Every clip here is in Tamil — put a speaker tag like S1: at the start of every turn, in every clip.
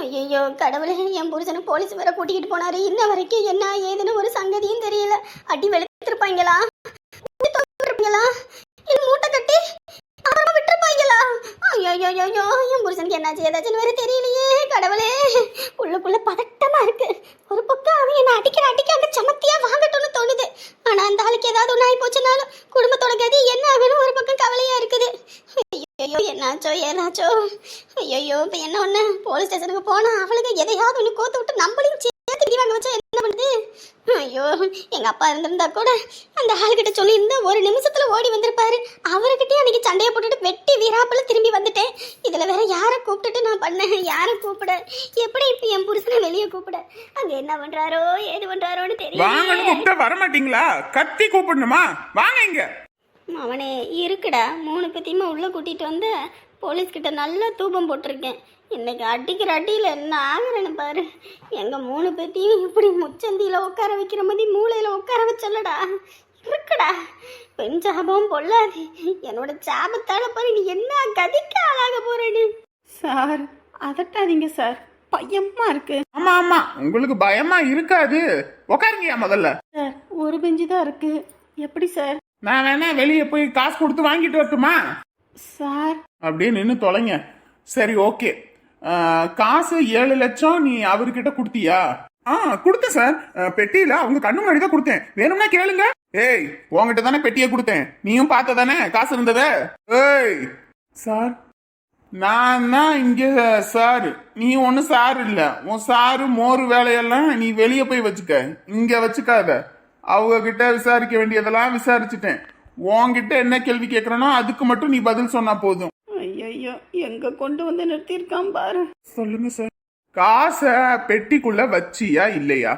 S1: ஐயோ கடவுளே என் புருஷனை போலீஸ் வேற கூட்டிகிட்டு போனாரு. இன்ன வரைக்கும் என்ன ஏதுன்னு ஒரு சங்கதியும் தெரியல. அடி வெளுத்திருப்பாங்களா இருப்பாங்களா இல்ல மூட்டை கட்டி அப்புறமா விட்டுருப்பாங்களா ஐயோ ஐயோ ஐயோ என் புருஷனுக்கு என்னாச்சு? ஏதாச்சும் வேற தெரியலையே கடவுளே. உள்ளுக்குள்ள பதட்டமா இருக்கு. ஒரு பக்கம் அவன் என்ன அடிக்கிற அடிக்க அங்க சமத்தியா வாங்கட்டும்னு தோணுது. ஆனா அந்த ஆளுக்கு ஏதாவது ஒன்று ஆகி போச்சுனாலும் குடும்பத்தோட கதி என்ன ஆகணும்? ஒரு பக்கம் கவலையா இருக்குது. ஐயோ என்னாச்சோ ஏதாச்சோ. ஐயோ இப்போ என்ன ஒன்று போலீஸ் ஸ்டேஷனுக்கு போனா அவளுக்கு எதையாவது ஒன்று கோத்து விட்டு நம்மளையும் சேர்த்து திட்டி வாங்க வச்சா என்ன பண்ணுது? ஐயோ எங்க அப்பா இருந்திருந்தா கூட அந்த ஆளுகிட்ட சொல்லியிருந்தா ஒரு நிமிஷத்துல ஓடி வந்திருப்பாரு. சண்டையை போட்டுட்டு வெட்டி வீராப்புல திரும்பி வந்துட்டேன். இதுல வேற யாரை கூப்பிட்டுட்டு நான் பண்ணேன்? யாரை கூப்பிட? எப்படி இப்ப என் புருஷனை வெளியே கூப்பிட? அங்க என்ன பண்றாரோ ஏது பண்றாரோன்னு
S2: வாங்கன்னு
S1: தெரியல
S2: கூப்பிட்டா வர மாட்டீங்களா கத்தி கூப்பிடணுமா? வாங்க இங்க.
S1: அவனே இருக்குடா. மூணு பேத்தையுமே உள்ளே கூட்டிகிட்டு வந்து போலீஸ்கிட்ட நல்லா தூபம் போட்டிருக்கேன். இன்னைக்கு அடிக்கிற அடியில் என்ன ஆகுறேன்னு பாரு. எங்கள் மூணு பேத்தையும் இப்படி முச்சந்தியில் உட்கார வைக்கிற மாதிரி மூளையில் உட்கார வச்சல்லடா. இருக்குடா. பெண் சாபம் பொல்லாது. என்னோட சாபத்தால் பாரு நீ என்ன கதிக்கு ஆளாக போறேன்னு?
S3: சார் அதட்டாதீங்க சார். பயமா இருக்கு.
S2: ஆமா ஆமா. உங்களுக்கு பயமா இருக்காது. உக்காருங்கயா முதல்ல.
S3: சார் ஒரு பெஞ்சு தான் இருக்கு. எப்படி சார்?
S2: நான் வேணா வெளியே போய் காசு கொடுத்து வாங்கிட்டு வரட்டுமா?
S3: சார்.
S2: அப்படியே நின்று தொலைங்க. சரி ஓகே. காசு ஏழு லட்சம் நீ அவர்கிட்ட கொடுத்தியா? ஆ கொடுத்தேன் சார். பெட்டியில அவங்க கண்ணு முன்னாடி தான் கொடுத்தேன். வேணும்னா கேளுங்க. ஏய் உங்ககிட்ட தானே பெட்டியை கொடுத்தேன். நீயும் பார்த்த தானே காசு இருந்ததே? ஏய். சார். நான் தான் இங்க சார். நீ ஒண்ணு சார் இல்ல. உன் சாரு மோர் வேலையெல்லாம் நீ வெளியே போய் வச்சுக்க. இங்க வச்சுக்காத. அவங்க கிட்ட விசாரிக்க வேண்டியதெல்லாம் விசாரிச்சுட்டேன். உன்கிட்ட என்ன கேள்வி கேட்கறனோ அதுக்கு மட்டும் நீ பதில் சொன்னா போதும்.
S3: ஐயோ எங்க கொண்டு வந்து நிறுத்தியிருக்கான் பாரு.
S2: சொல்லுங்க சார். காசை பெட்டிக்குள்ள வச்சியா இல்லையா?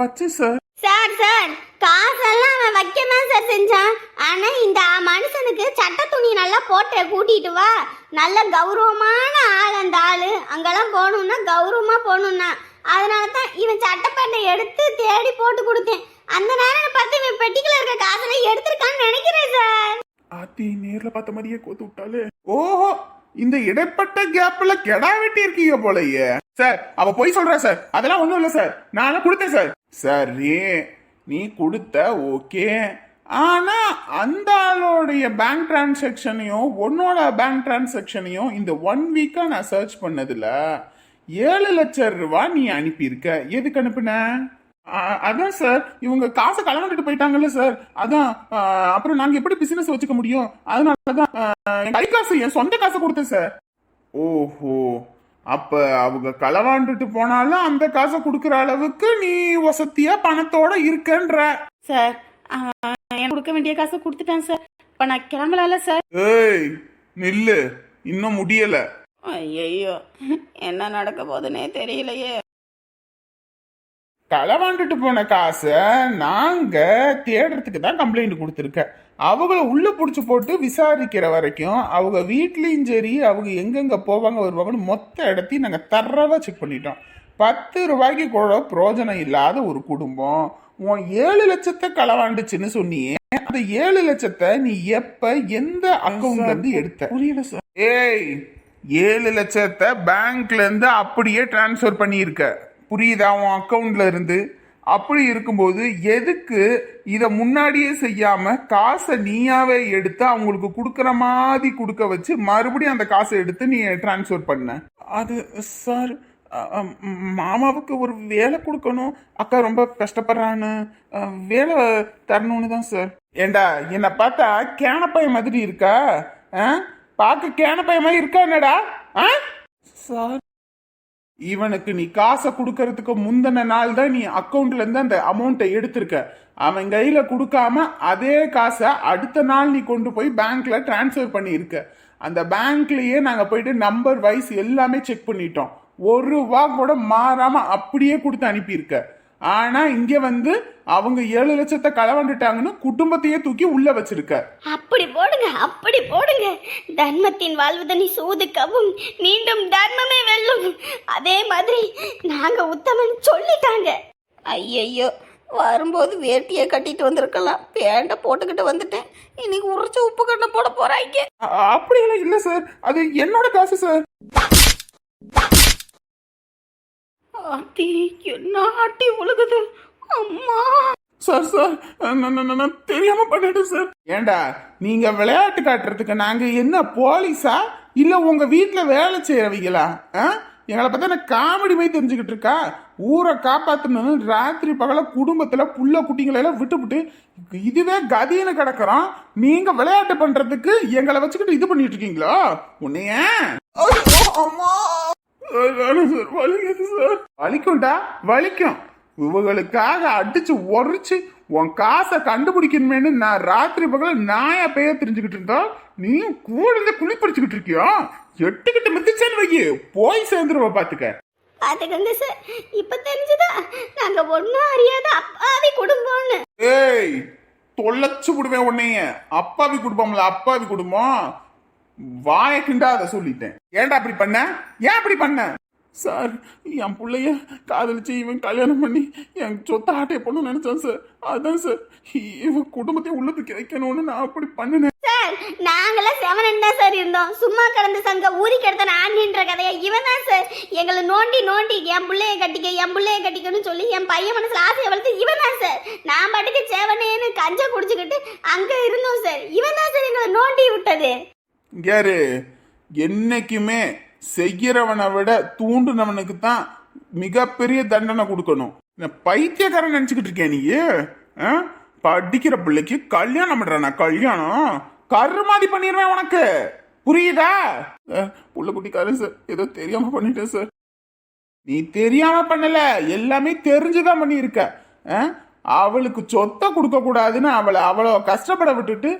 S2: வச்சு சார்
S1: சார் சார் காசெல்லாம் அவன் வைக்க தான் சார் செஞ்சான். ஆனா இந்த மனுஷனுக்கு சட்ட துணி நல்லா போட்டு கூட்டிட்டு வா. நல்ல கௌரவமான ஆள் அந்த ஆளு. அங்கெல்லாம் போகணும்னா கௌரவமா போகணும்னா. அதனால தான் இவன் சட்டப்பேட்டை எடுத்து தேடி போட்டு கொடுத்தேன். அந்த நேரம் பார்த்து இவன் பெட்டிக்குள்ள இருக்க காசெல்லாம் எடுத்திருக்கான்னு நினைக்கிறேன் சார்
S2: ஆத்தி நேர்ல பார்த்த மாதிரியே கோத்து விட்டாலே. ஓஹோ இந்த இடைப்பட்ட கேப்ல கெடா வெட்டி இருக்கீங்க போலயே. சார் அவ போய் சொல்றா சார். அதெல்லாம் ஒண்ணும் இல்ல சார். நான் கொடுத்தேன் சார். சரி நீ கொடுத்த ஓகே. ஆனா அந்த ஆளோடைய பேங்க் டிரான்சாக்ஷனையும் உன்னோட பேங்க் டிரான்சாக்ஷனையும் இந்த ஒன் வீக்கா நான் சர்ச் பண்ணதுல ஏழு லட்சம் ரூபாய் நீ அனுப்பியிருக்க. எதுக்கு அனுப்புன? அதான் சார் இவங்க காசை களவாண்டுட்டு போயிட்டாங்கல்ல சார். அதான் அப்புறம் நாங்க எப்படி பிசினஸ் வச்சுக்க முடியும்? அதனாலதான் கை காசு என் சொந்த காசை கொடுத்தேன் சார். ஓஹோ. அப்ப அவங்க களவாண்டுட்டு போனாலும் அந்த காசை கொடுக்கற அளவுக்கு நீ வசதியா பணத்தோட இருக்கன்ற.
S3: சார் எனக்கு கொடுக்க வேண்டிய காசை கொடுத்துட்டான் சார். இப்ப நான் கிளம்பலாம்ல சார்?
S2: ஏய் நில்லு. இன்னும் முடியல.
S3: ஐயோ என்ன நடக்க போகுதுன்னே தெரியலையே.
S2: களவாண்டுட்டு போன காசை நாங்க தேடுறதுக்கு தான் கம்ப்ளைண்ட் கொடுத்துருக்க அவங்கள உள்ள புடிச்சு போட்டு விசாரிக்கிற வரைக்கும் அவங்க வீட்லயும் சரி அவங்க எங்கெங்க போவாங்க வருவாங்கன்னு மொத்த இடத்தையும் நாங்க தரவா செக் பண்ணிட்டோம். பத்து ரூபாய்க்கு கூட பிரயோஜனம் இல்லாத ஒரு குடும்பம். உன் ஏழு லட்சத்தை களவாண்டுச்சுன்னு சொன்னியே அந்த ஏழு லட்சத்தை நீ எப்ப எந்த அக்கௌண்ட்ல இருந்து எடுத்த? புரியல சார். ஏய் ஏழு லட்சத்தை பேங்க்ல இருந்து அப்படியே டிரான்ஸ்ஃபர் பண்ணியிருக்க. புரியுதா உன் அக்கௌண்ட்ல இருந்து? அப்படி இருக்கும்போது எதுக்கு இதை முன்னாடியே செய்யாமல் காசை நீயாவே எடுத்து அவங்களுக்கு கொடுக்குற மாதிரி கொடுக்க வச்சு மறுபடியும் அந்த காசை எடுத்து நீ டிரான்ஸ்ஃபர் பண்ண? அது சார் மாமாவுக்கு ஒரு வேலை கொடுக்கணும். அக்கா ரொம்ப கஷ்டப்படுறான்னு. வேலை தரணும்னு தான் சார் ஏண்டா என்னை பார்த்தா கேனப்பைய மாதிரி இருக்கா? ஆ? பார்க்க கேனப்பைய மாதிரி இருக்கா என்னடா? ஆ? சார் இவனுக்கு நீ காசை கொடுக்கறதுக்கு முந்தின நாள் தான் நீ அக்கௌண்ட்ல இருந்து அந்த அமௌண்ட்டை எடுத்திருக்க. அவன் கையில கொடுக்காம அதே காசை அடுத்த நாள் நீ கொண்டு போய் பேங்க்ல டிரான்ஸ்ஃபர் பண்ணியிருக்க. அந்த பேங்க்லயே நாங்க போயிட்டு நம்பர் வைஸ் எல்லாமே செக் பண்ணிட்டோம். ஒரு ரூபா கூட மாறாம அப்படியே கொடுத்து அனுப்பியிருக்க. ஆனா இங்க வந்து அவங்க ஏழு லட்சத்தை களவாண்டுட்டாங்கன்னு குடும்பத்தையே தூக்கி உள்ள வச்சிருக்க.
S1: அப்படி போடுங்க அப்படி போடுங்க. தர்மத்தின் வாழ்வதனை சூதுக்கவும் மீண்டும் தர்மமே வெல்லும். அதே மாதிரி நாங்க உத்தமன் சொல்லிட்டாங்க.
S3: ஐயையோ வரும்போது வேட்டியை கட்டிட்டு வந்திருக்கலாம். பேண்ட போட்டுக்கிட்டு வந்துட்டேன். இன்னைக்கு உரைச்ச உப்பு கண்ணை போட போறாங்க
S2: அப்படியெல்லாம் இல்ல சார். அது என்னோட காசு சார்.
S3: ஆத்தி என்ன ஆட்டி உழுகுது? அம்மா.
S2: சார் சார் நான் நான் நான் தெரியாம பண்ணிட்டேன் சார். ஏண்டா நீங்க விளையாட்டு காட்டுறதுக்கு நாங்க என்ன போலீஸா? இல்ல உங்க வீட்ல வேலை செய்யறவங்களா ஆ? எங்களை பார்த்தா என்ன காமெடி மாதிரி தெரிஞ்சுக்கிட்டு இருக்கா? ஊரை காப்பாத்தணும் ராத்திரி பகல குடும்பத்துல புள்ள குட்டிங்களை எல்லாம் விட்டுவிட்டு இதுவே கதின்னு கிடக்குறோம். நீங்க விளையாட்டு பண்றதுக்கு எங்களை வச்சுக்கிட்டு இது பண்ணிட்டு இருக்கீங்களா? உன்னைய. அம்மா. வேணாம் சார் வலிக்குது சார். வலிக்கும்டா வலிக்கும். இவங்களுக்காக அடிச்சு உரைச்சு உன் காசை கண்டுபிடிக்கணுமேனு நான் ராத்திரி பகல நாயா பேய தெரிஞ்சுக்கிட்டு இருந்தா நீ கூட இருந்து குளிப்படிச்சுக்கிட்டு இருக்கியா? எட்டுக்கிட்டு மிதிச்சேன்னு வையி போய் சேர்ந்துருவ பாத்துக்க.
S1: பாத்துக்கங்க சார் இப்ப தெரிஞ்சுதா? நாங்க ஒன்னும் அறியாத அப்பாவி குடும்பம்னு.
S2: ஏய் தொலைச்சு விடுவேன் உன்னைய. அப்பாவி குடும்பம்ல அப்பாவி குடும்பம். வாயக்குண்டா அதை சொல்லிட்டேன். ஏன்டா அப்படி பண்ண? ஏன் அப்படி பண்ண? சார் என் பிள்ளைய காதலிச்சு இவன் கல்யாணம் பண்ணி என் சொத்த ஆட்டைய பொண்ணு நினைச்சான் சார். அதான் சார் இவன் குடும்பத்தையும் உள்ளத்துக்கு வைக்கணும்னு நான் அப்படி பண்ணினேன்.
S1: சார் நாங்களாம் செவன் தான் சார் இருந்தோம். சும்மா கடந்த சங்க ஊருக்கு எடுத்த ஆண்டின்ற கதையை இவன் தான் சார். எங்களை நோண்டி நோண்டி என் பிள்ளைய கட்டிக்க என் பிள்ளைய கட்டிக்கன்னு சொல்லி என் பையன் மனசுல ஆசையை வளர்த்து இவன் தான் சார். நான் பாட்டுக்கு செவனேன்னு கஞ்சா குடிச்சுக்கிட்டு அங்க இருந்தோம் சார். இவன் தான் சார் எங்களை நோண்டி விட்டது.
S2: யாரு? என்னைக்குமே செய்கிறவனை விட தூண்டுனவனுக்கு தான் மிகப்பெரிய தண்டனை கொடுக்கணும். பைத்தியக்காரன் நினைச்சுக்கிட்டு இருக்கேன் நீ? ஆ? படிக்கிற பிள்ளைக்கு கல்யாணம் பண்றானா? கல்யாணம்? கரு மாதிரி பண்ணிடுவேன் உனக்கு. புரியுதா? அஹ், புள்ள குட்டிக்காரன் சார் ஏதோ தெரியாம பண்ணிட்டேன் சார். நீ தெரியாம பண்ணல எல்லாமே தெரிஞ்சுதான் பண்ணியிருக்க. அவளுக்கு சொத்தை கொடுக்க கூடாதுன்னு அவளை அவ்வளோ கஷ்டப்பட விட்டுட்டு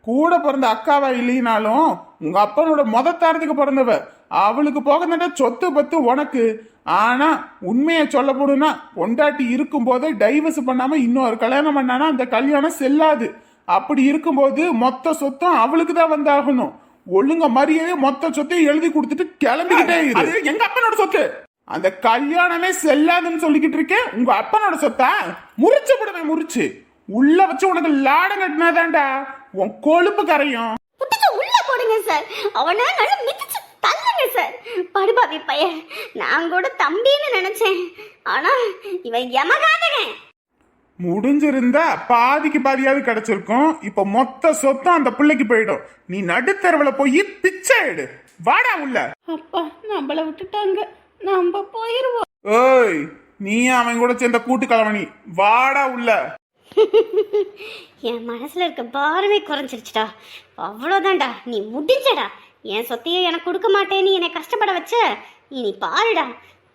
S2: கூட பிறந்த அக்காவா இல்லைனாலும் உங்க அப்பனோட மொத தாரத்துக்கு பிறந்தவ. அவளுக்கு போக சொத்து பத்து உனக்கு. ஆனா உண்மையை சொல்ல போடுனா பொண்டாட்டி இருக்கும் போதே டைவர்ஸ் பண்ணாம இன்னொரு கல்யாணம் பண்ணானா அந்த கல்யாணம் செல்லாது. அப்படி இருக்கும்போது மொத்த சொத்தும் அவளுக்கு தான் வந்தாகணும். ஒழுங்க மரியாதை மொத்த சொத்தையும் எழுதி கொடுத்துட்டு கிளம்பிக்கிட்டே இரு. எங்க அப்பனோட சொத்து? அந்த கல்யாணமே செல்லாதுன்னு சொல்லிக்கிட்டு இருக்கேன். உங்க அப்பனோட சொத்தா? முறிச்சு விடுவேன் முறிச்சு. உள்ள வச்சு உனக்கு லாடம் கட்டினாதான்டா. உன் கொழுப்பு கரையும்.
S1: புடிச்சு உள்ள போடுங்க சார். அவனை நல்லா மிதிச்சு தள்ளுங்க சார். படுபாவி பையன். நான் கூட தம்பின்னு நினைச்சேன். ஆனா இவன் யமகாதகன்
S2: முடிஞ்சிருந்தா பாதிக்கு பாதியாவது கிடைச்சிருக்கும். இப்ப மொத்த சொத்தம் அந்த பிள்ளைக்கு போயிடும். நீ நடுத்தரவுல போய் பிச்சை எடு. வாடா உள்ள.
S3: அப்பா நம்மள விட்டுட்டாங்க. நம்ம போயிருவோம்.
S2: ஏய் நீ அவன் கூட சேர்ந்த கூட்டு கலவணி வாடா உள்ள.
S1: என் மனசுல இருக்க பாரமே குறைஞ்சிருச்சுடா. அவ்வளோதான்டா நீ முடிஞ்சடா. என் சொத்தையும் எனக்கு கொடுக்க மாட்டேன்னு என்னை கஷ்டப்பட வச்ச? இனி பாருடா.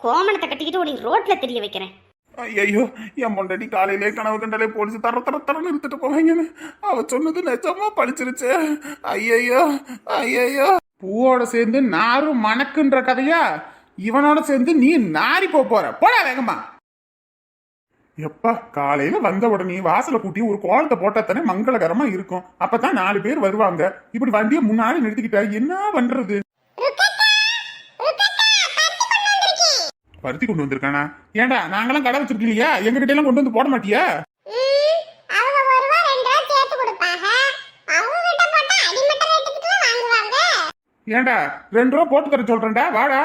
S1: கோமணத்தை கட்டிக்கிட்டு உனக்கு ரோட்ல தெரிய வைக்கிறேன்.
S2: ஐயோ என் பொண்டாட்டி காலையிலே கனவு கண்டாலே போலீஸ் தர தர தரன்னு இருந்துட்டு போவாங்கன்னு. அவ சொன்னது நிஜமா பழிச்சிருச்சு. ஐயையோ ஐயையோ. பூவோட சேர்ந்து நாரும் மணக்குன்ற கதையா? இவனோட சேர்ந்து நீ நாரி போற. போடா வேகமா. எப்பா காலையில வந்த உடனே வாசல கூட்டி ஒரு கோலத்தை போட்டா தானே மங்களகரமா இருக்கும். அப்பதான் நாலு பேர் வருவாங்க. இப்படி வண்டியை முன்னாடி நிறுத்திக்கிட்டா என்ன பண்றது? பருத்தி கொண்டு வந்திருக்கானா? ஏன்டா நாங்கெல்லாம் கடை வச்சிருக்கோம் இல்லையா எங்ககிட்ட எல்லாம் கொண்டு வந்து போட மாட்டியா? ஏன்டா ரெண்டு ரூபா போட்டு தர சொல்றேன்டா. வாடா.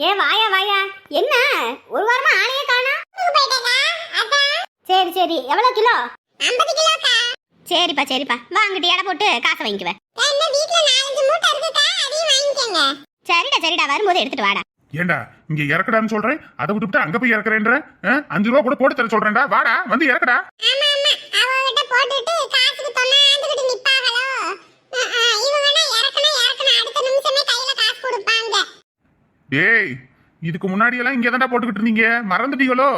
S1: ஏ வாயா வாயா. என்ன? ஒரு வாரமா ஆளையே காணோம் சரி சரி. எவ்வளவு கிலோ? ஐம்பது கிலோக்கா சரிப்பா சரிப்பா. வாங்கிட்டு எடை போட்டு காசை வாங்கிக்குவேன் என்ன வீட்ல நாலஞ்சு மூட்டை இருக்குக்கா. அதையும் வாங்கிக்கங்க. சரிடா சரிடா. வரும்போது எடுத்துட்டு வாடா.
S2: ஏன்டா இங்க இறக்கடான்னு சொல்றேன்? அதை விட்டுவிட்டு அங்க போய் இறக்குறேன்ற? அஞ்சு ரூபா கூட போட்டு தர சொல்றேன்டா. வாடா வந்து இறக்கடா.
S1: ஆமா ஆமா. அவகிட்ட போட்டுட்டு
S2: ஏய் இதுக்கு முன்னாடியெல்லாம் இங்கே தான்டா போட்டுக்கிட்டு இருந்தீங்க. மறந்துட்டீங்களோ?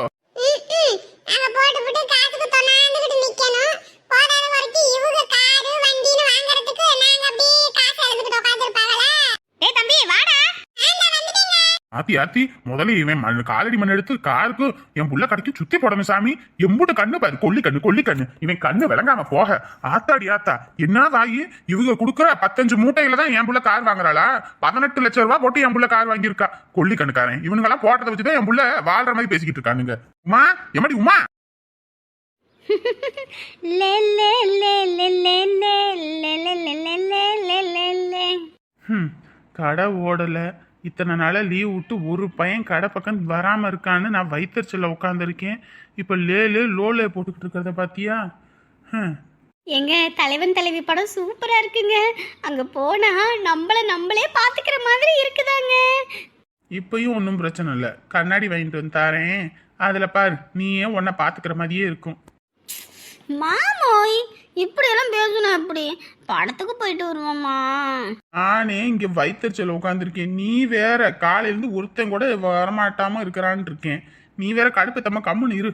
S2: ஆத்தி ஆத்தி முதல்ல இவன் மண் காலடி மண் எடுத்து காருக்கு என் புள்ள கடைக்கு சுத்தி போடணும் சாமி எம்புட்டு கண்ணு பாரு கொல்லி கண்ணு கொல்லி கண்ணு இவன் கண்ணு விளங்காம போக ஆத்தாடி ஆத்தா என்ன வாயி இவங்க கொடுக்குற பத்தஞ்சு மூட்டையில தான் என் புள்ள கார் வாங்குறாளா பதினெட்டு லட்சம் ரூபா போட்டு என் புள்ள கார் வாங்கியிருக்கா கொல்லி கண்ணுக்காரன் இவனுங்கெல்லாம் போட்டதை வச்சுதான் என் புள்ள வாழ்ற மாதிரி பேசிக்கிட்டு இருக்கானுங்க உமா எமடி உமா கடை ஓடலை இத்தனை நாளாக லீவ் விட்டு ஒரு பையன் கடை பக்கம் வராமல் இருக்கான்னு நான் வைத்தறிச்சலில் உட்காந்துருக்கேன் இப்போ லேலு லோலே போட்டுக்கிட்டு இருக்கிறத பார்த்தியா
S1: எங்க தலைவன் தலைவி படம் சூப்பரா இருக்குங்க. அங்க போனா நம்மள நம்மளே பாத்துக்கிற மாதிரி இருக்குதாங்க.
S2: இப்பயும் ஒன்றும் பிரச்சனை இல்லை. கண்ணாடி வாங்கிட்டு வந்து தாரேன். அதில் பாரு நீயே உன்னை பார்த்துக்கிற மாதிரியே இருக்கும்.
S1: மாமோய் இப்படி எல்லாம் பேசணும் அப்படி படத்துக்கு போயிட்டு வருவோமா
S2: நானே இங்கே வைத்தறிச்சல் உட்காந்துருக்கேன் நீ வேற காலையிலேருந்து ஒருத்தன் கூட வரமாட்டாம இருக்கிறான்னு இருக்கேன். நீ வேற கடுப்பத்தம்மா கம்முன்னு இரு.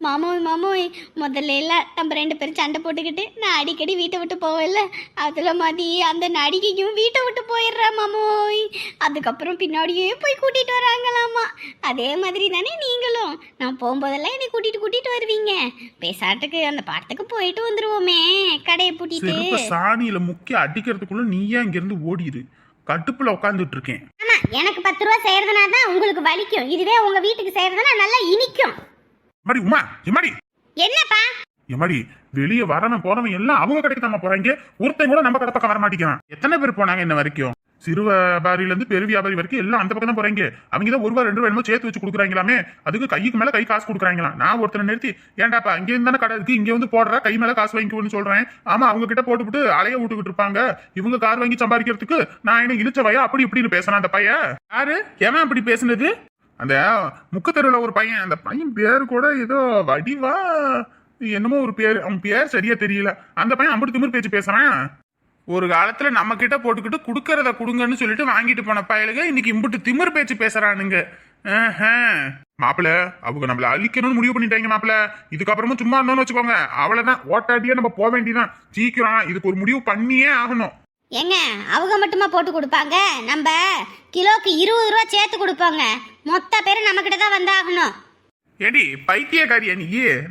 S1: மாமோய் மாமோய் முதல்ல எல்லாம் நம்ம ரெண்டு பேரும் சண்டை போட்டுக்கிட்டு நான் அடிக்கடி வீட்டை விட்டு போவேன்ல அதில் மதி அந்த நடிகையும் வீட்டை விட்டு போயிடுறா மாமோய். அதுக்கப்புறம் பின்னாடியே போய் கூட்டிட்டு வராங்களாமா. அதே மாதிரி தானே நீங்களும். நான் போகும்போதெல்லாம் என்னை கூட்டிட்டு கூட்டிட்டு வருவீங்க. பேசாட்டுக்கு அந்த படத்துக்கு போயிட்டு வந்துருவோமே கடையை பூட்டிட்டு.
S2: சாணியில முக்கிய அடிக்கிறதுக்குள்ள நீயே இங்கிருந்து ஓடிடு கடுப்புல உட்காந்துட்டு இருக்கேன்
S1: ஆமா எனக்கு பத்து ரூபா செய்யறதுனா தான் உங்களுக்கு வலிக்கும். இதுவே உங்க வீட்டுக்கு செய்யறதுனா நல்லா இனிக்கும்.
S2: எம்மாடி உமா எம்மாடி
S1: என்னப்பா?
S2: எம்மாடி வெளியே வரவன் போறவன் எல்லாம் அவங்க கடைக்கு தாங்க போறாங்க. ஒருத்தன் கூட நம்ம கடை பக்கம் வர மாட்டேங்கிறான். எத்தனை பேர் போனாங்க இன்ன வரைக்கும்? சிறு வியாபாரியில இருந்து பெரு வியாபாரி வரைக்கும் எல்லாம் அந்த பக்கம் தான் போறாங்க. அவங்க தான் ஒரு ரூபா ரெண்டு ரூபா என்னமோ சேர்த்து வச்சு கொடுக்குறாங்களாமே. அதுக்கு கைக்கு மேல கை காசு கொடுக்குறாங்களாம். நான் ஒருத்தனை நிறுத்தி ஏன்டாப்பா இங்க இருந்தானே கடை இருக்கு இங்க வந்து போடுற கை மேல காசு வாங்கிக்கோன்னு சொல்றேன். ஆமா அவங்க கிட்ட போட்டுவிட்டு அலைய விட்டுக்கிட்டு இருப்பாங்க. இவங்க கார் வாங்கி சம்பாதிக்கிறதுக்கு நான் என்ன இழிச்ச வயா அப்படி இப்படின்னு பேசினேன் அந்த பையன். யாரு? எவன் அப்படி பேசுனது? அந்த முக்கத்தெருவில் ஒரு பையன் அந்த பையன் பேர் கூட ஏதோ வடிவா? என்னமோ ஒரு பேர் அவன் பேர் சரியா தெரியல. அந்த பையன் அம்பது திமிர் பேச்சு பேசுறான். ஒரு காலத்துல நம்ம கிட்ட போட்டுக்கிட்டு கொடுக்கறத கொடுங்கன்னு சொல்லிட்டு வாங்கிட்டு போன பயலுக இன்னைக்கு இம்புட்டு திமிர் பேச்சு பேசுறானுங்க. மாப்பிள அவங்க நம்மள அழிக்கணும்னு முடிவு பண்ணிட்டாங்க மாப்பிள. இதுக்கப்புறமும் சும்மா இருந்தோம்னு வச்சுக்கோங்க. அவ்வளவுதான் ஓட்டாட்டியே நம்ம போக வேண்டியதான் சீக்கிரம் இதுக்கு ஒரு முடிவு பண்ணியே ஆகணும்.
S1: ஏங்க அவங்க மட்டுமா போட்டு கொடுப்பாங்க? நம்ம கிலோக்கு இருபது ரூபா சேர்த்து கொடுப்பாங்க. மொத்த பேரும் நம்ம கிட்ட தான் வந்தாகணும்.
S2: ஏடி பைத்தியக்காரியா நீ?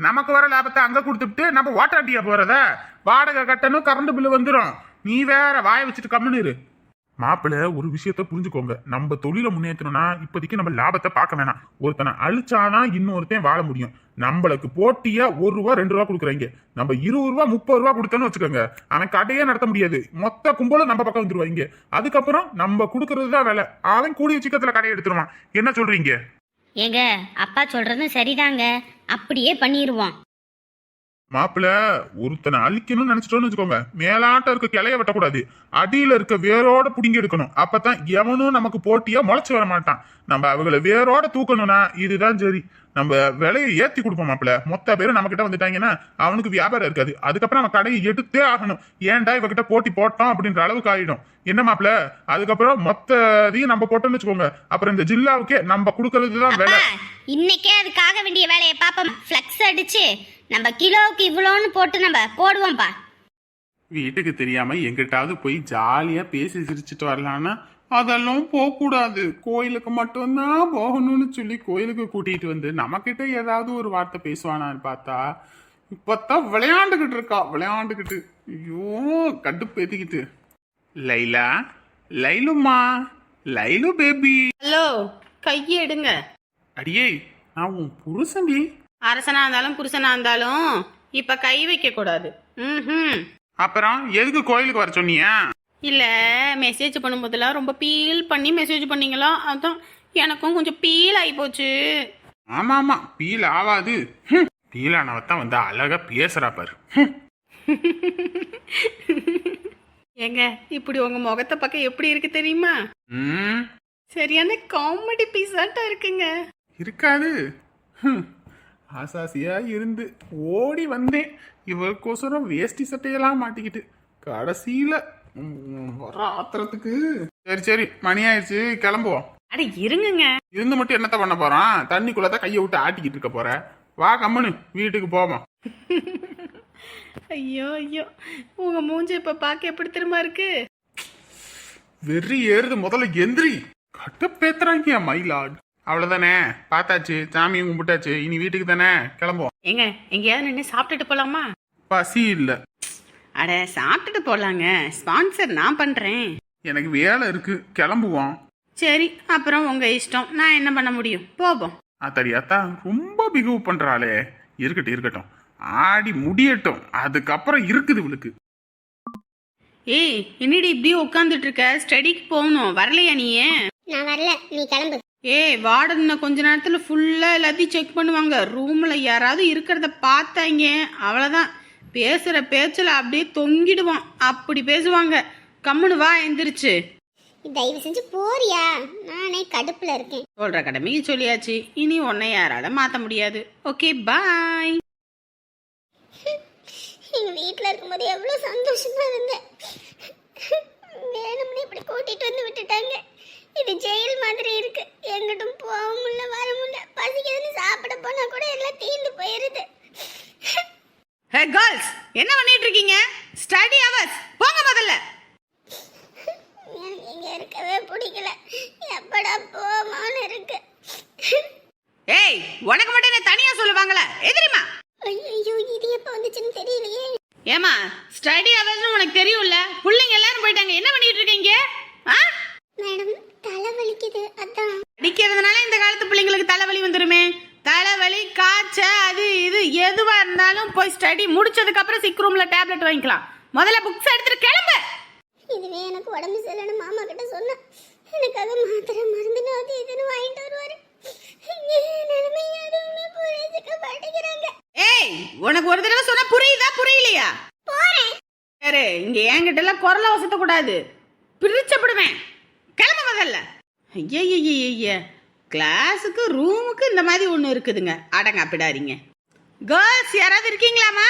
S2: நமக்கு வர லாபத்தை அங்க கொடுத்துட்டு நம்ம ஓட்டாட்டியா போறத? வாடகை கட்டணும் கரண்ட் பில்லு வந்துடும் நீ வேற வாய வச்சுட்டு கம்முன்னு இரு. மாப்பிள்ள ஒரு விஷயத்த புரிஞ்சுக்கோங்க. நம்ம தொழிலை முன்னேற்றணும்னா இப்போதைக்கு நம்ம லாபத்தை பார்க்க வேணாம். ஒருத்தனை அழிச்சாதான் இன்னொருத்தன் வாழ முடியும். நம்மளுக்கு போட்டியா ஒரு ரூபா ரெண்டு ரூபா கொடுக்குறாங்க. நம்ம இருபது ரூபா முப்பது ரூபா கொடுத்தோன்னு வச்சுக்கோங்க. அவன் கடையே நடத்த முடியாது. மொத்த கும்பலும் நம்ம பக்கம் வந்துருவாங்க. அதுக்கப்புறம் நம்ம கொடுக்கறது தான் வேலை. அவன் கூடிய சிக்கத்துல கடையை எடுத்துருவான். என்ன சொல்றீங்க?
S1: ஏங்க அப்பா சொல்றதும் சரிதாங்க. அப்படியே பண்ணிடுவான்
S2: மாப்பிள்ள ஒருத்தனை அழிக்கணும்னு நினைச்சிட்டோம்னு வச்சுக்கோங்க. மேலாட்ட இருக்க கிளைய வெட்டக்கூடாது. அடியில இருக்க வேரோட புடுங்கி எடுக்கணும். அப்பதான் எவனும் நமக்கு போட்டியா முளைச்சு வர மாட்டான். நம்ம அவங்கள வேரோட தூக்கணும்னா இதுதான் சரி. நம்ம விலையை ஏத்தி கொடுப்போம் மாப்பிள்ள மொத்த பேரும் நம்ம கிட்ட வந்துட்டாங்கன்னா அவனுக்கு வியாபாரம் இருக்காது. அதுக்கப்புறம் அவன் கடையை எடுத்தே ஆகணும். ஏன்டா இவகிட்ட போட்டி போட்டோம் அப்படின்ற அளவுக்கு ஆயிடும். என்ன மாப்பிள்ள அதுக்கப்புறம் மொத்ததையும் நம்ம போட்டோம்னு வச்சுக்கோங்க. அப்புறம் இந்த ஜில்லாவுக்கே நம்ம கொடுக்கறது தான் விலை.
S1: இன்னைக்கே அதுக்காக வேண்டிய வேலையை பாப்போம். ஃப்ளெக்ஸ் அடிச்சு நம்ம கிலோவுக்கு இவ்வளோன்னு போட்டு நம்ம போடுவோம்ப்பா
S2: வீட்டுக்கு தெரியாம எங்கிட்டாவது போய் ஜாலியா பேசி சிரிச்சிட்டு வரலான்னா அதெல்லாம் போகக்கூடாது. கோயிலுக்கு மட்டும்தான் போகணும்னு சொல்லி கோயிலுக்கு கூட்டிட்டு வந்து நம்மக்கிட்ட ஏதாவது ஒரு வார்த்தை பேசுவானான்னு பார்த்தா இப்பத்தான் விளையாண்டுகிட்டு இருக்கா விளையாண்டுகிட்டு. ஐயோ கடுப்பேத்திக்கிட்டு லைலா லைலுமா லைலு பேபி.
S3: ஹலோ கையை எடுங்க.
S2: அடியே நான் உன் புருஷன்டி
S3: அரசனா இருந்தாலும் புருஷனா இருந்தாலும் இப்ப கை வைக்க கூடாது. ம்
S2: அப்புறம் எதுக்கு கோயிலுக்கு வர சொன்னியா
S3: இல்ல மெசேஜ் பண்ணும்போதெல்லாம் ரொம்ப பீல் பண்ணி மெசேஜ் பண்ணீங்களா? அதான் எனக்கும் கொஞ்சம் பீல் ஆகி போச்சு.
S2: ஆமா ஆமா. பீல் ஆவாது. ஹம். பீலானவத்தான் வந்து அழகா பேசுறா பாரு.
S3: ஏங்க இப்படி உங்க முகத்தை பார்க்க எப்படி இருக்கு தெரியுமா? சரியான காமெடி பீஸாட்டம் இருக்குங்க.
S2: இருக்காது. ஹம். ஆசாசியா இருந்து ஓடி வந்தேன். இவருக்கோசரம் வேஷ்டி சட்டையெல்லாம் மாட்டிக்கிட்டு கடைசியில வர ஆத்திரத்துக்கு சரி சரி மணி ஆயிடுச்சு கிளம்புவோம்.
S3: அட இருங்கங்க.
S2: இருந்து மட்டும் என்னத்த பண்ண போறான்? தண்ணிக்குள்ளதான் கையை விட்டு ஆட்டிக்கிட்டு இருக்க போற. வா கம்மனு வீட்டுக்கு போவோம்.
S3: ஐயோ ஐயோ உங்க மூஞ்சி இப்ப பார்க்க எப்படி தெரியுமா இருக்கு?
S2: வெறி ஏறுது முதல்ல எந்திரி. கட்டப்பேத்துறாங்க மயிலாட். அவ்வளவுதானே? பார்த்தாச்சு சாமி கும்பிட்டாச்சு இனி வீட்டுக்கு தானே? கிளம்புவோம்.
S3: ஏங்க எங்கேயாவது நின்று சாப்பிட்டுட்டு போலாமா?
S2: பசி இல்ல.
S3: அட சாப்பிட்டுட்டு போலாங்க. ஸ்பான்சர் நான் பண்றேன்.
S2: எனக்கு வேலை இருக்கு கிளம்புவோம்.
S3: சரி அப்புறம் உங்க இஷ்டம். நான் என்ன பண்ண முடியும்? போவோம்.
S2: அத்தாடி அத்தா ரொம்ப பிகவ் பண்றாளே. இருக்கட்டும் இருக்கட்டும். ஆடி முடியட்டும். அதுக்கப்புறம் இருக்குது இவளுக்கு.
S3: ஏய் என்னடி இப்படி உட்காந்துட்டு இருக்க? ஸ்டடிக்கு போகணும். வரலையா நீ
S4: நான் வரல. நீ கிளம்பு.
S3: ஏய் வார்டன் கொஞ்ச நேரத்தில் ஃபுல்லாக எல்லாத்தையும் செக் பண்ணுவாங்க. ரூமில் யாராவது இருக்கிறத பார்த்தாங்க. அவ்வளோதான் பேசுகிற பேச்சில் அப்படியே தொங்கிடுவான். அப்படி பேசுவாங்க. கம்முனு வா எந்திரிச்சு.
S4: தயவு செஞ்சு போறியா? நானே கடுப்புல இருக்கேன்.
S3: சொல்கிற கடமைக்கு சொல்லியாச்சு. இனி உன்னை யாரால மாற்ற முடியாது. ஓகே பாய்
S4: எங்க வீட்ல இருக்கும்போது எவ்வளவு சந்தோஷமா இருந்தேன். வேணும்னு இப்படி கூட்டிட்டு வந்து விட்டுட்டாங்க. இது ஜெயில் மாதிரி இருக்கு. எங்கிட்டும் போக முடியல வர முடியல. பசிக்குதுன்னு சாப்பிட போனா கூட எல்லாம் தீர்ந்து போயிருது.
S3: ஹே கேர்ள்ஸ் என்ன பண்ணிட்டு இருக்கீங்க? ஸ்டடி ஹவர்ஸ் போங்க முதல்ல.
S4: இங்க இருக்கவே பிடிக்கல. எப்படா போமான்னு இருக்கு.
S3: ஏய் உனக்கு மட்டும் என்ன தனியா சொல்லுவாங்களே? எதிரிமா
S4: ஐயோ இது எப்ப வந்துச்சுன்னு தெரியலையே.
S3: ஏமா ஸ்டடி ஹவர்ஸ்னு உனக்கு தெரியும்ல? பிள்ளைங்க எல்லாரும் போயிட்டாங்க. என்ன பண்ணிட்டு இருக்கீங்க ஆ
S4: மேடம் தலை வலிக்குது அதான்
S3: அடிக்கிறதுனால இந்த காலத்து பிள்ளைங்களுக்கு தலைவலி வந்துருமே தலைவலி காய்ச்ச அது இது எதுவா இருந்தாலும் போய் ஸ்டடி முடிச்சதுக்கு அப்புறம் சிக் ரூம்ல டேப்லெட் வாங்கிக்கலாம். முதல்ல புக்ஸ் எடுத்துட்டு கிளம்பு.
S4: இதுவே எனக்கு உடம்பு சரியில்லைன்னு மாமா கிட்ட சொன்னேன் எனக்காக மாத்திரை மருந்துன்னு அது இதுன்னு வாங்கிட்டு வருவாரு.
S3: ஏய் உனக்கு ஒரு தடவை சொன்னா புரியுதா புரியலையா?
S4: போறேன்.
S3: சரி இங்க என்கிட்ட எல்லாம் குரல வசத்த கூடாது பிரிச்சப்படுவேன். கிளம்ப முதல்ல. ஐய கிளாஸுக்கு ரூமுக்கு இந்த மாதிரி ஒன்று இருக்குதுங்க. அடங்க அப்பிடாதீங்க கேர்ள்ஸ் யாராவது இருக்கீங்களாமா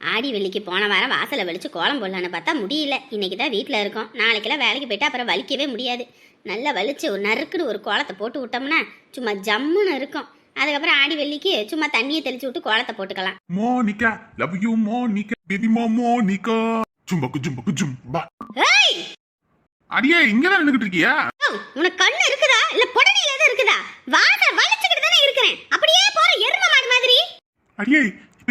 S1: ஆடி வெள்ளிக்கு போன வாரம் வாசலை வலிச்சு கோலம் போடலான்னு பார்த்தா முடியல. இன்னைக்கு தான் வீட்டில் இருக்கோம். நாளைக்கெல்லாம் வேலைக்கு போயிட்டு அப்புறம் வலிக்கவே முடியாது. நல்லா வலிச்சு ஒரு நறுக்குன்னு ஒரு கோலத்தை போட்டு விட்டோம்னா சும்மா ஜம்முன்னு இருக்கும். அதுக்கப்புறம் ஆடி வெள்ளிக்கு சும்மா தண்ணியை தெளிச்சு விட்டு கோலத்தை போட்டுக்கலாம்.
S2: Monica love you Monica. Baby மோ மோனிகா. ஜும்பக்கு ஜும்பக்கு ஜும்பா
S1: ஏய்!
S2: அடியே இங்கதான் நின்னுகிட்டு இருக்கியா?
S1: ஓ, உனக்கு கண்ணு இருக்குதா? இல்ல புடனையில எதுவும் இருக்குதா வாச வலிச்சுக்கிட்டு தானே இருக்கிறேன் அப்படியே போற எரும மாடு மாதிரி
S2: அடியே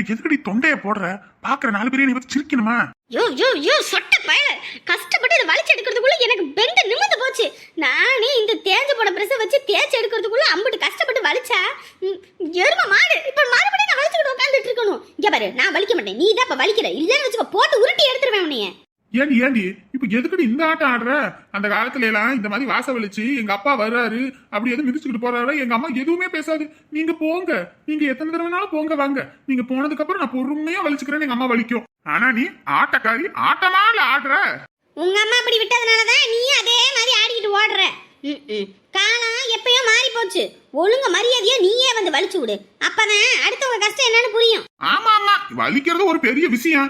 S2: இப்ப எதுக்கடி தொண்டைய போடுற? பாக்குற நாலு பேரையும் நீ பத்தி சிரிக்கணுமா?
S1: யோ யோ யோ சொட்ட பயல. கஷ்டப்பட்டு இதை வலிச்சு எடுக்கிறதுக்குள்ள எனக்கு பெண்டு நிமிந்து போச்சு. நானே இந்த தேஞ்சு போன பிரச வச்சு தேய்ச்சி எடுக்கிறதுக்குள்ள அம்பிட்டு கஷ்டப்பட்டு வலிச்சா? எரும மாடு. இப்ப மறுபடியும் நான் வலிச்சுக்கிட்டு உட்காந்துட்டு இருக்கணும். இங்க பாரு நான் வலிக்க மாட்டேன். நீ தான் இப்ப வலிக்கிற. இல்லன்னு வச்சுக்க போட்டு உருட்டி எடுத்துருவேன் உன்னைய.
S2: ஏண்டி ஏண்டி? இப்ப எதுக்குடி இந்த ஆட்டம் ஆடுற? அந்த காலத்துல எல்லாம் இந்த மாதிரி வாச வலிச்சு எங்க அப்பா வர்றாரு அப்படி எதுவும் மிதிச்சுக்கிட்டு போறாரு? எங்க அம்மா எதுவுமே பேசாது. நீங்க போங்க. நீங்க எத்தனை தடவைனாலும் போங்க வாங்க. நீங்க போனதுக்கு அப்புறம் நான் பொறுமையா வலிச்சுக்கிறேன்னு எங்க அம்மா வலிக்கும். ஆனா நீ ஆட்டக்காரி ஆட்டமா இல்ல ஆடுற.
S1: உங்க அம்மா அப்படி விட்டதுனாலதான் நீ அதே மாதிரி ஆடிக்கிட்டு ஓடுற ம், ம். காலம் எப்பயோ மாறி போச்சு. ஒழுங்க மரியாதையா நீயே வந்து வலிச்சு விடு. அப்பதான் அடுத்தவங்க கஷ்டம் என்னன்னு புரியும்.
S2: ஆமா ஆமா வலிக்கிறது ஒரு பெரிய விஷயம்.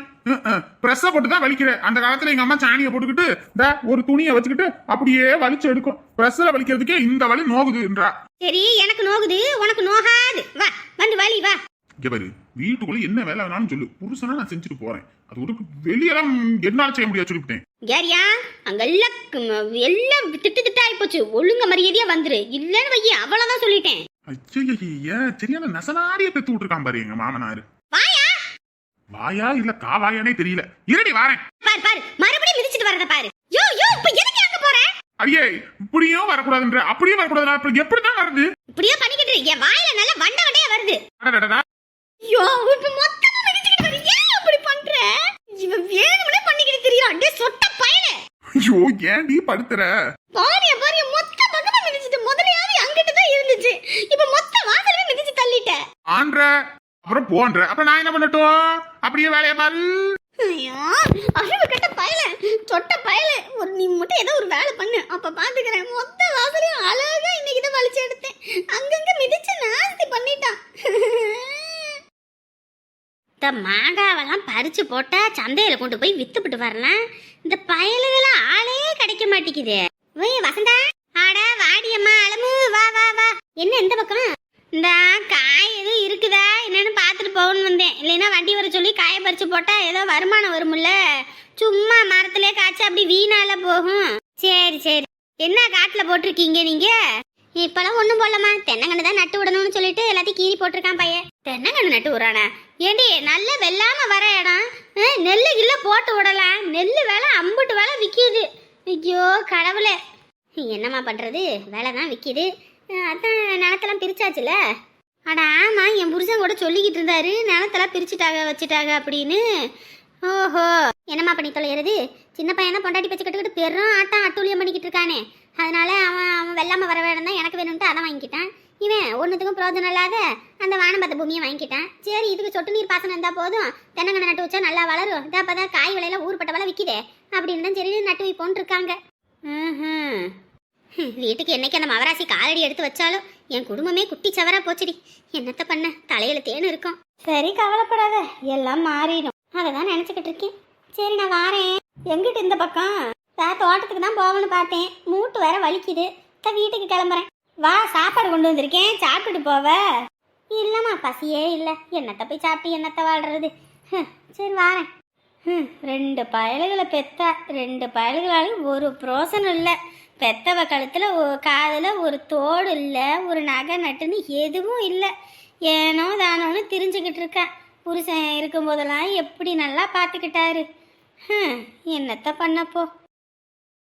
S2: பிரஸ்ஸ போட்டு தான் வலிக்கிற அந்த காலத்துல எங்க அம்மா சாணியை போட்டுக்கிட்டு இந்த ஒரு துணியை வச்சுக்கிட்டு அப்படியே வலிச்சு எடுக்கும். பிரஸ்ல வலிக்கிறதுக்கே இந்த வலி நோகுதுன்றா.
S1: சரி எனக்கு நோகுது உனக்கு நோகாது. வா வந்து வலி வா.
S2: இங்க பாரு. வீட்டுக்குள்ள என்ன வேலை வேணாலும் சொல்லு. புருஷனா நான் செஞ்சுட்டு போறேன். அது ஒரு வெளியெல்லாம் என்னால செய்ய முடியாது சொல்லிவிட்டேன்.
S1: கேரியா அங்கெல்லாம் கு- எல்லாம் திட்டு திட்டாயி போச்சு. ஒழுங்க மரியாதையா வந்துரு. இல்லன்னு வைய அவ்வளவுதான் சொல்லிட்டேன்.
S2: ஐயா சரியான நசனாரிய பெத்து விட்டுருக்கான் பாரு எங்க மாமனாரு.
S1: வாயா?
S2: வாயா இல்ல காவாயானே தெரியல. இருடி வாரேன்.
S1: பாரு பாரு மறுபடியும் மிதிச்சிட்டு வரத பாரு. யோ யோ இப்ப எதுக்கு அங்க போற?
S2: அடியே இப்படியும் வரக்கூடாதுன்ற அப்படியும் வரக்கூடாது அப்புறம் எப்படிதான் வருது?
S1: இப்படியே பண்ணிக்கிட்டு என் வாயில நல்லா வண்ட வண்டையா வருது.
S2: அடடடடா.
S1: ஐயோ இப்ப மொத்தமா மிதிச்சிட்டு வர ஏன் அப்படி பண்ற? இவன் வேணும்னே பண்ணிக்கிட்டு தெரியும் அடே சொட்ட பயல.
S2: ஐயோ ஏன்டி படுத்துற?
S1: பாரிய பாரிய மொத்த பக்கமா மிதிச்சிட்டு முதலையாவது அங்கிட்டு தான் இருந்துச்சு? இப்ப மொத்த வாசலுமே மிதிச்சு தள்ளிட்ட.
S2: ஆன்ற அப்புறம் போன்ற. அப்புறம் நான் என்ன பண்ணட்டும்? அப்படியே வேலையை பாரு.
S1: ஐயோ அறிவு கெட்ட பயல. சொட்ட பயல. ஒரு நீ மட்டும் ஏதோ ஒரு வேலை பண்ணு. அப்ப பாத்துக்கிறேன் மொத்த வாசலையும் அழகா இன்னைக்கு தான் வலிச்சு எடுத்தேன் அங்கங்க மிதிச்சு நாஸ்தி பண்ணிட்டான் இந்த பறித்து போட்டால் சந்தையில் கொண்டு போய் வித்துப்பிட்டு வரலாம் இந்த பயலுகளை ஆளே கிடைக்க மாட்டேங்குது. ஓய் வசந்தா. ஆடா வாடியம்மா அலமு வா வா வா. என்ன எந்த பக்கம்? இந்த காய் எதுவும் இருக்குதா? என்னன்னு பார்த்துட்டு போகணும்னு வந்தேன். இல்லைன்னா வண்டி வர சொல்லி காயை பறித்து போட்டால் ஏதோ வருமானம் வரும்ல சும்மா மரத்திலே காய்ச்சி அப்படி வீணால போகும். சரி சரி. என்ன காட்டில் போட்டிருக்கீங்க நீங்க? இப்பெல்லாம் ஒண்ணும் போடலாமா தென்னங்கன்று தான் நட்டு விடணும்னு சொல்லிட்டு எல்லாத்தையும் கீறி போட்டிருக்கான் பையன். தென்னங்கன்று நட்டு விடுறானே. ஏண்டி நல்ல வெள்ளாம வர இடம். நெல் நெல்லு கில்ல போட்டு விடலாம் நெல் வேலை அம்புட்டு வேலை விற்கிது ஐயோ கடவுளே. என்னம்மா பண்ணுறது வேலை தான் விற்கிது அதான் நிலத்தெல்லாம் பிரிச்சாச்சுல. அட ஆமா என் புருஷன் கூட சொல்லிக்கிட்டு இருந்தாரு. நிலத்தெல்லாம் பிரிச்சுட்டாங்க வச்சுட்டாங்க அப்படின்னு. ஓஹோ. என்னம்மா பண்ணி தொலைகிறது சின்ன பையனை பொண்டாட்டி பச்சு கட்டுக்கிட்டு பெரும் ஆட்டம் அட்டூழியம் பண்ணிக்கிட்டு இருக்கானே. அதனால அவன் அவன் வெள்ளாம வர வேணும் தான் எனக்கு வேணும்ட்டு அதை வாங்கிக்கிட்டான். இவன் ஒன்றுத்துக்கும் பிரோஜனம் இல்லாத அந்த வானம்பத்த பூமியை வாங்கிக்கிட்டான். சரி இதுக்கு சொட்டு நீர் பாசனம் இருந்தால் போதும். தென்னங்கண்ணை நட்டு வச்சா நல்லா வளரும். இதை அப்போ தான் காய் விலையில ஊர்பட்ட விலை விற்கிதே அப்படின்னு தான் சரி நட்டு வைப்போன்னு இருக்காங்க. வீட்டுக்கு என்னைக்கு அந்த மவராசி காலடி எடுத்து வச்சாலும் என் குடும்பமே குட்டி சவரா போச்சுடி. என்னத்த பண்ண? தலையில தேன் இருக்கும். சரி கவலைப்படாத. எல்லாம் மாறிடும். அதை தான் நினச்சிக்கிட்டு இருக்கேன். சரி நான் வாரேன். எங்கிட்டு இந்த பக்கம்? நான் தோட்டத்துக்கு தான் போகணும்னு பார்த்தேன். மூட்டு வேற வலிக்குது. தான் வீட்டுக்கு கிளம்புறேன். வா சாப்பாடு கொண்டு வந்திருக்கேன். சாப்பிட்டுட்டு போவ. இல்லைம்மா பசியே இல்லை. என்னத்தை போய் சாப்பிட்டு என்னத்தை வாழ்றது? சரி வாரேன். ம் ரெண்டு பயல்களை பெத்தா ரெண்டு பயலுகளாலையும் ஒரு பிரோசனம் இல்லை. பெத்தவ கழுத்தில் காதில் ஒரு தோடு இல்லை. ஒரு நகை நட்டுன்னு எதுவும் இல்லை. ஏனோ தானோன்னு திரிஞ்சுக்கிட்டு இருக்கேன் புருஷன் இருக்கும்போதெல்லாம் எப்படி நல்லா பார்த்துக்கிட்டாரு. என்னத்த பண்ணப்போ